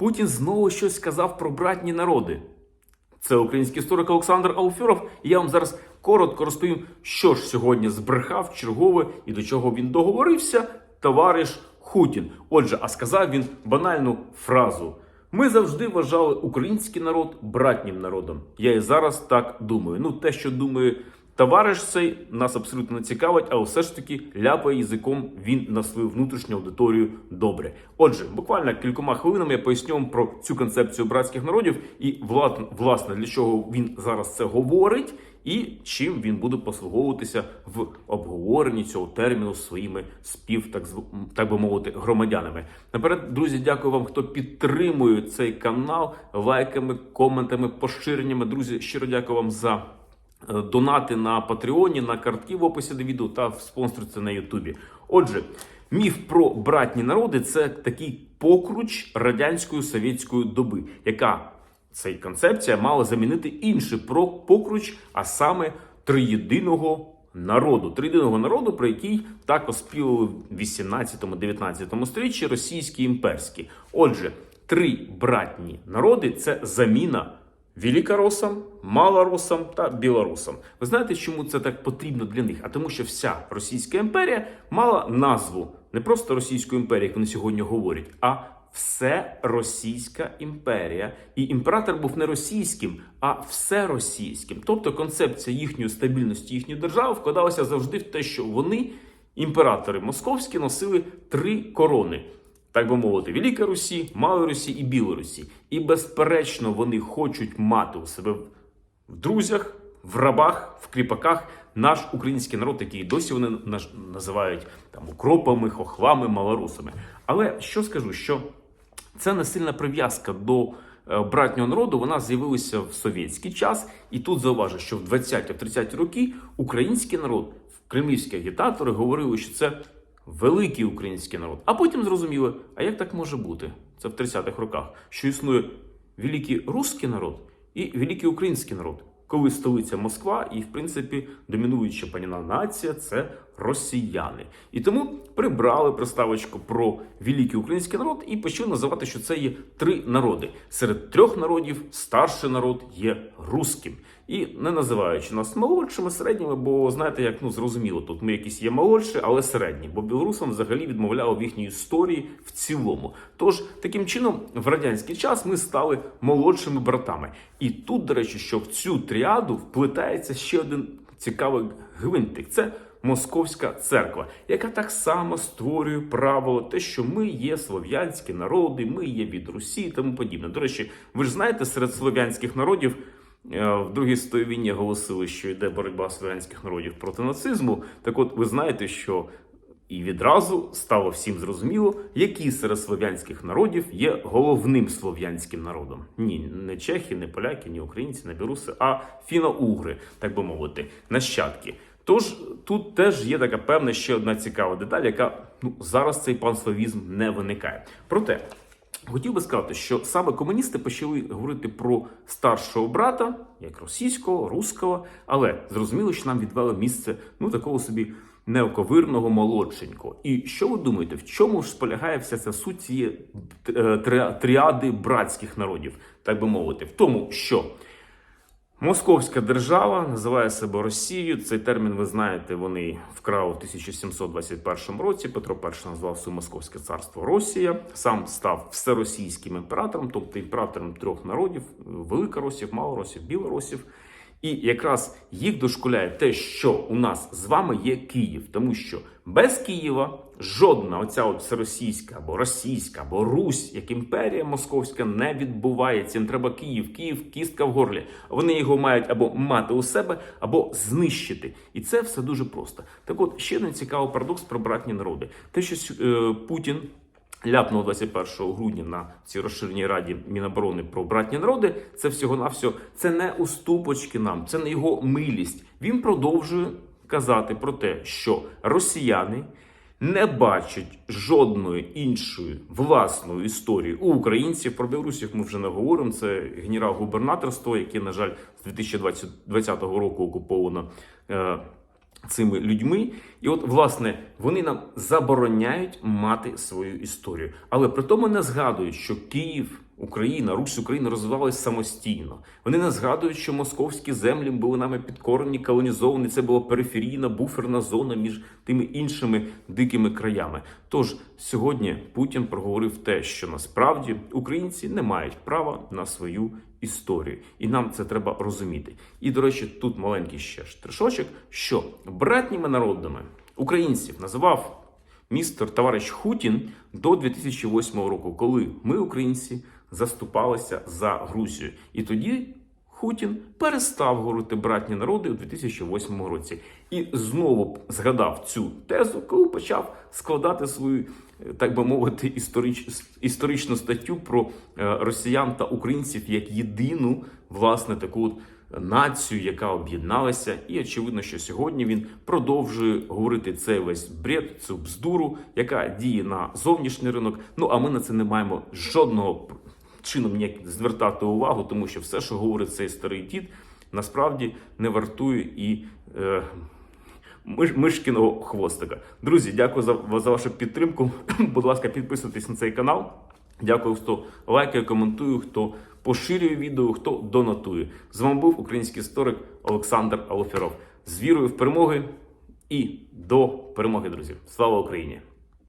Путін знову щось сказав про братні народи. Це український історик Олександр Алфьоров. І я вам зараз коротко розповім, що ж сьогодні збрехав чергове і до чого він договорився, товариш Хутін. Отже, а сказав він банальну фразу: ми завжди вважали український народ братнім народом. Я і зараз так думаю. Ну, те, що думає товариш цей, нас абсолютно не цікавить, але все ж таки ляпає язиком він на свою внутрішню аудиторію добре. Отже, буквально кількома хвилинами я поясню вам про цю концепцію братських народів і вла- власне для чого він зараз це говорить. І чим він буде послуговуватися в обговоренні цього терміну своїми спів, так так би мовити, громадянами. Наперед, друзі, дякую вам, хто підтримує цей канал лайками, коментами, поширеннями. Друзі, щиро дякую вам за донати на Патреоні, на картки в описі до відео та в спонсорці на Ютубі. Отже, міф про братні народи це такий покруч радянської совєтської доби, яка ця концепція мала замінити інший про покруч, а саме триєдиного народу. Триєдиного народу, про який так оспівали в 18-19 сторіччі російські імперські. Отже, три братні народи це заміна великоросам, малоросам та білорусам. Ви знаєте, чому це так потрібно для них? А тому, що вся Російська імперія мала назву не просто Російської імперії, як вони сьогодні говорять, а все Російська імперія. І імператор був не російським, а всеросійським. Тобто концепція їхньої стабільності, їхньої держави вкладалася завжди в те, що вони, імператори московські, носили три корони. Так би мовити, Велика Русі, Малої Русі і Білорусі. І безперечно, вони хочуть мати у себе в друзях, в рабах, в кріпаках наш український народ, який досі вони називають там укропами, хохлами, малорусами. Але що скажу, що це не сильна прив'язка до е, братнього народу. Вона з'явилася в совєтський час, і тут зауважу, що в 20-30 роки український народ, кремлівські агітатори говорили, що це великий український народ. А потім зрозуміли, а як так може бути? Це в 30-х роках, що існує великий русський народ і великий український народ. Коли столиця Москва, і в принципі домінуюча паніна нація це росіяни. І тому прибрали приставочку про великий український народ і почали називати, що це є три народи. Серед трьох народів старший народ є руським. І не називаючи нас молодшими, середніми, бо знаєте, як ну зрозуміло, тут ми якісь є молодші, але середні, бо білорусам взагалі відмовляли в їхній історії в цілому. Тож таким чином, в радянський час ми стали молодшими братами. І тут, до речі, що в цю тріаду вплетається ще один цікавий гвинтик. Це Московська церква, яка так само створює правило, те, що ми є слов'янські народи, ми є від Русі і тому подібне. До речі, ви ж знаєте, серед слов'янських народів е, в Другій світовій війні оголосили, що йде боротьба слов'янських народів проти нацизму. Так от ви знаєте, що і відразу стало всім зрозуміло, який серед слов'янських народів є головним слов'янським народом. Ні, не чехи, не поляки, ні українці, не білоруси, а фіно-угри, так би мовити, нащадки. Тож тут теж є така певна ще одна цікава деталь, яка ну зараз цей панславізм не виникає. Проте хотів би сказати, що саме комуністи почали говорити про старшого брата, як російського, руського, але зрозуміло, що нам відвели місце ну такого собі неоковирного молодшенького. І що ви думаєте, в чому ж полягає вся ця суть цієї е, тріади братських народів, так би мовити, в тому, що Московська держава називає себе Росією. Цей термін, ви знаєте, вони вкрали в 1721 році. Петро І назвав своє Московське царство Росія. Сам став всеросійським імператором, тобто імператором трьох народів: велика росія, Малоросів, Білоросів. І якраз їх дошкуляє те, що у нас з вами є Київ, тому що без Києва жодна оця от всеросійська або російська або Русь, як імперія московська, не відбувається. Їм треба Київ, Київ, кістка в горлі. Вони його мають або мати у себе, або знищити. І це все дуже просто. Так, от ще один цікавий парадокс про братні народи: те, що е, Путін. Ляпнув 21 грудня на цій розширеній раді Міноборони про братні народи. Це всього на всього. Це не уступочки нам, це не його милість. Він продовжує казати про те, що росіяни не бачать жодної іншої власної історії у українців. Про білорусів ми вже не говоримо. Це генерал-губернаторство, яке, на жаль, з 2020 року окуповано. Е, цими людьми, і от власне вони нам забороняють мати свою історію, але при тому не згадують, що Київ Україна, Русь Україна розвивалась самостійно. Вони не згадують, що московські землі були нами підкорені, колонізовані. Це була периферійна буферна зона між тими іншими дикими краями. Тож сьогодні Путін проговорив те, що насправді українці не мають права на свою історію, і нам це треба розуміти. І до речі, тут маленький ще штришочок, що братніми народами українців називав містер товариш Хутін до 2008 року, коли ми, українці, заступалися за Грузію. І тоді Хутін перестав говорити братні народи у 2008 році і знову згадав цю тезу, коли почав складати свою, е, так би мовити, історич, історичну статтю про е, росіян та українців як єдину власне таку от націю, яка об'єдналася, і очевидно, що сьогодні він продовжує говорити цей весь бред, цю бздуру, яка діє на зовнішній ринок. Ну а ми на це не маємо жодного чином ніяк звертати увагу, тому що все, що говорить цей старий дід, насправді не вартує і. Е, Миш, Мишкіного хвостика. Друзі, дякую за, за вашу підтримку. Будь ласка, підписуйтесь на цей канал. Дякую, хто лайкає, коментує, хто поширює відео, хто донатує. З вами був український історик Олександр Алоферов. З вірою в перемоги і до перемоги, друзі. Слава Україні!